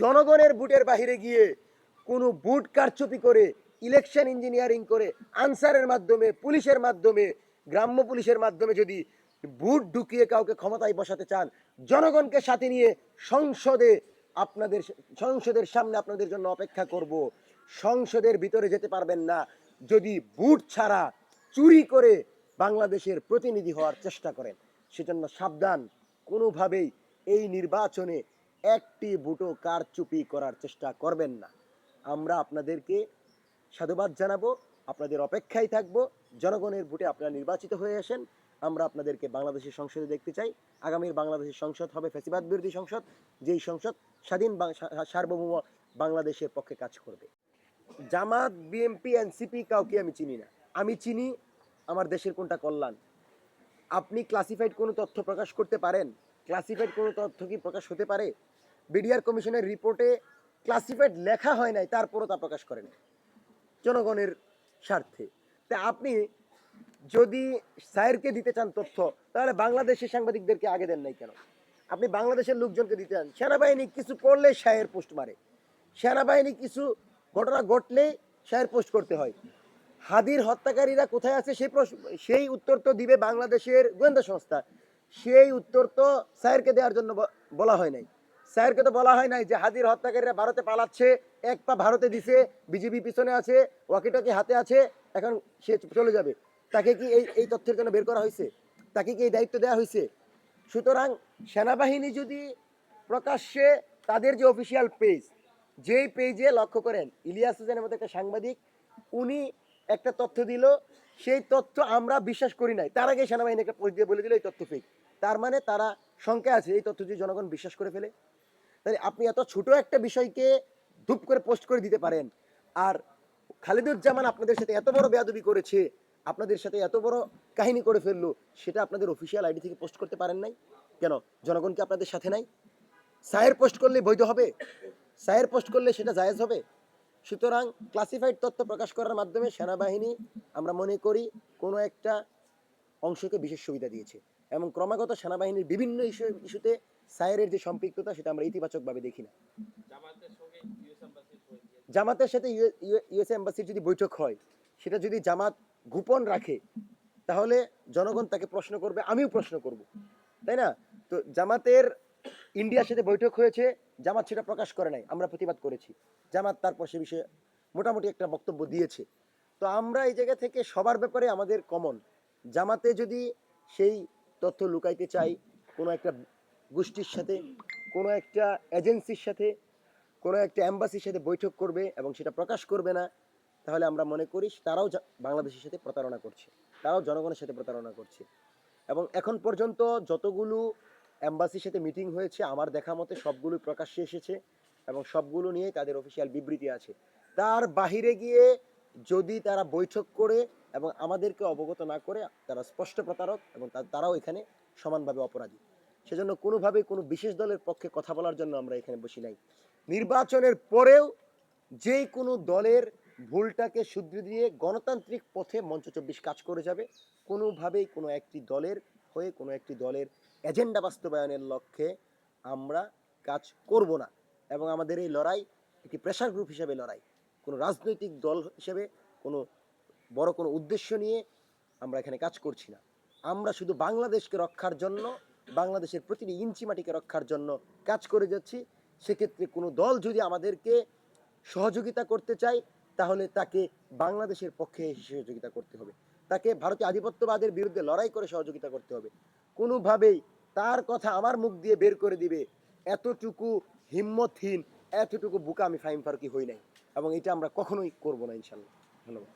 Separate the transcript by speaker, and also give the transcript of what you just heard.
Speaker 1: জনগণের বুটের বাহিরে গিয়ে কোনো বুট কারচুপি করে ইলেকশন ইঞ্জিনিয়ারিং করে, আনসারের মাধ্যমে, পুলিশের মাধ্যমে, গ্রাম্য পুলিশের মাধ্যমে যদি বুট ঢুকিয়ে কাউকে ক্ষমতায় বসাতে চান, জনগণকে সাথে নিয়ে সংসদে আপনাদের সংসদের সামনে আপনাদের জন্য অপেক্ষা করব। সংসদের ভিতরে যেতে পারবেন না। যদি বুট ছাড়া চুরি করে বাংলাদেশের প্রতিনিধি হওয়ার চেষ্টা করেন, সেজন্য সাবধান। কোনোভাবেই এই নির্বাচনে একটি বুটো কারচুপি করার চেষ্টা করবেন না। আমরা আপনাদেরকে সাধুবাদ জানাব, আপনাদের অপেক্ষায় থাকব। জনগণের ভোটে আপনারা নির্বাচিত হয়ে আসেন। আমরা আপনাদেরকে বাংলাদেশের সংসদে দেখতে চাই। আগামীর বাংলাদেশের সংসদ হবে ফেসিবাদ বিরোধী সংসদ। যেই সংসদ স্বাধীন সার্বভৌম বাংলাদেশের পক্ষে কাজ করবে। জামাত বিএমপি এনসিপি কাউকে আমি চিনি না। আমি চিনি আমার দেশের কোনটা কল্যাণ। আপনি ক্লাসিফাইড কোনো তথ্য প্রকাশ করতে পারেন? ক্লাসিফাইড কোনো তথ্য কি প্রকাশ হতে পারে? বিডিআর কমিশনের রিপোর্টে ক্লাসিফাইড লেখা হয় নাই, তারপরও তা প্রকাশ করেন। জনগণের স্বার্থে। তা আপনি যদি স্যারকে দিতে চান তথ্য, তাহলে বাংলাদেশের সাংবাদিকদেরকে আগে দেন নাই কেন? আপনি বাংলাদেশের লোকজনকে দিতে চান। সেনাবাহিনী কিছু করলে শায়ের পোস্ট মারে। সেনাবাহিনী কিছু ঘটনা ঘটলে শায়ের পোস্ট করতে হয়। হাদির হত্যাকারীরা কোথায় আছে সেই প্রশ্ন, সেই উত্তর তো দিবে বাংলাদেশের গোয়েন্দা সংস্থা। সেই উত্তর তো স্যারকে দেওয়ার জন্য বলা হয় নাই। স্যারকে তো বলা হয় নাই যে হাদির হত্যাকারীরা ভারতে পালাচ্ছে, এক পা ভারতে দিছে বিজেপি পিছনে আছে, ওয়াকিটকি হাতে আছে, এখন সে চলে যাবে। তাকে কি এই এই তথ্যের জন্য বের করা হয়েছে? তাকে কি এই দায়িত্ব দেওয়া হয়েছে? সুতরাং সেনাবাহিনী যদি প্রকাশ্যে তাদের যে অফিসিয়াল পেজ, যেই পেজে লক্ষ্য করেন, ইলিয়াস হোসেনের মতো একটা সাংবাদিক, উনি একটা তথ্য দিল, সেই তথ্য আমরা বিশ্বাস করি নাই। তার আগে সেনাবাহিনী একটা বলে দিল এই তথ্য ফেক তার মানে তারা শঙ্কায় আছে, এই তথ্য যদি জনগণ বিশ্বাস করে ফেলে। তাহলে আপনি এত ছোট একটা বিষয়কে ধূপ করে পোস্ট করে দিতে পারেন। আর খালিদুজ্জামান আপনাদের সাথে এত বড় বেয়াদবি করেছে, আপনাদের সাথে এত বড় কাহিনী করে ফেলল, সেটা আপনাদের অফিসিয়াল আইডি থেকে পোস্ট করতে পারেন নাই? কেন? জনগণকে আপনাদের সাথে নাই? সায়ের পোস্ট করলে বৈধ হবে? সায়ের পোস্ট করলে সেটা জায়েজ হবে? সুতরাং ক্লাসিফাইড তথ্য প্রকাশ করার মাধ্যমে সেনাবাহিনী, আমরা মনে করি, কোনো একটা অংশকে বিশেষ সুবিধা দিয়েছে। এবং ক্রমাগত সেনাবাহিনীর বিভিন্ন ইস্যু ইস্যুতে সায়েরের যে সম্পৃক্ততা, সেটা আমরা ইতিবাচকভাবে দেখি না। জামাতের সাথে ইউএস এম্বাসির যদি বৈঠক হয়, সেটা যদি জামাত গোপন রাখে, তাহলে জনগণ তাকে প্রশ্ন করবে, আমিও প্রশ্ন করব। তাই না? তো জামাতের ইন্ডিয়ার সাথে বৈঠক হয়েছে, জামাত সেটা প্রকাশ করে নাই, আমরা প্রতিবাদ করেছি। জামাত তারপর সে বিষয়ে মোটামুটি একটা বক্তব্য দিয়েছে। তো আমরা এই জায়গা থেকে সবার ব্যাপারে আমাদের কমন জামাতে যদি সেই তথ্য লুকাইতে চাই, কোনো একটা গোষ্ঠীর সাথে, কোনো একটা এজেন্সির সাথে, কোনো একটা অ্যাম্বাসির সাথে বৈঠক করবে এবং সেটা প্রকাশ করবে না, তাহলে আমরা মনে করি তারাও বাংলাদেশের সাথে প্রতারণা করছে। তারাও জনগণের সাথে প্রতারণা করছে। এবং এখন পর্যন্ত যতগুলো অ্যাম্বাসির সাথে মিটিং হয়েছে, আমার দেখা মতে সবগুলো প্রকাশ্যে এসেছে এবং সবগুলো নিয়ে তাদের অফিসিয়াল বিবৃতি আছে। তার বাহিরে গিয়ে যদি তারা বৈঠক করে এবং আমাদেরকে অবগত না করে, তারা স্পষ্ট প্রতারক এবং তারাও এখানে সমানভাবে অপরাধী। সেজন্য কোনোভাবেই কোনো বিশেষ দলের পক্ষে কথা বলার জন্য আমরা এখানে বসি নাই। নির্বাচনের পরেও যে কোনো দলের ভুলটাকে শুধরে দিয়ে গণতান্ত্রিক পথে মঞ্চ চব্বিশ কাজ করে যাবে, কোনোভাবেই কোনো একটি দলের হয়ে কোনো একটি দলের এজেন্ডা বাস্তবায়নের লক্ষ্যে আমরা কাজ করব না। এবং আমাদের এই লড়াই একটি প্রেশার গ্রুপ হিসেবে লড়াই। কোনো রাজনৈতিক দল হিসেবে কোনো বড় কোনো উদ্দেশ্য নিয়ে আমরা এখানে কাজ করছি না। আমরা শুধু বাংলাদেশকে রক্ষার জন্য বাংলাদেশের প্রতিটি ইঞ্চি মাটিকে রক্ষার জন্য কাজ করে যাচ্ছি। সেক্ষেত্রে কোনো দল যদি আমাদেরকে সহযোগিতা করতে চায়, তাহলে তাকে বাংলাদেশের পক্ষে সহযোগিতা করতে হবে। তাকে ভারতীয় আধিপত্যবাদের বিরুদ্ধে লড়াই করে সহযোগিতা করতে হবে। কোনোভাবেই তার কথা আমার মুখ দিয়ে বের করে দিবে এতটুকু হিম্মতহীন, এতটুকু বুকা আমি ফাইম ফারুকি হই নাই। এবং এটা আমরা কখনোই করব না ইনশাল্লাহ ধন্যবাদ।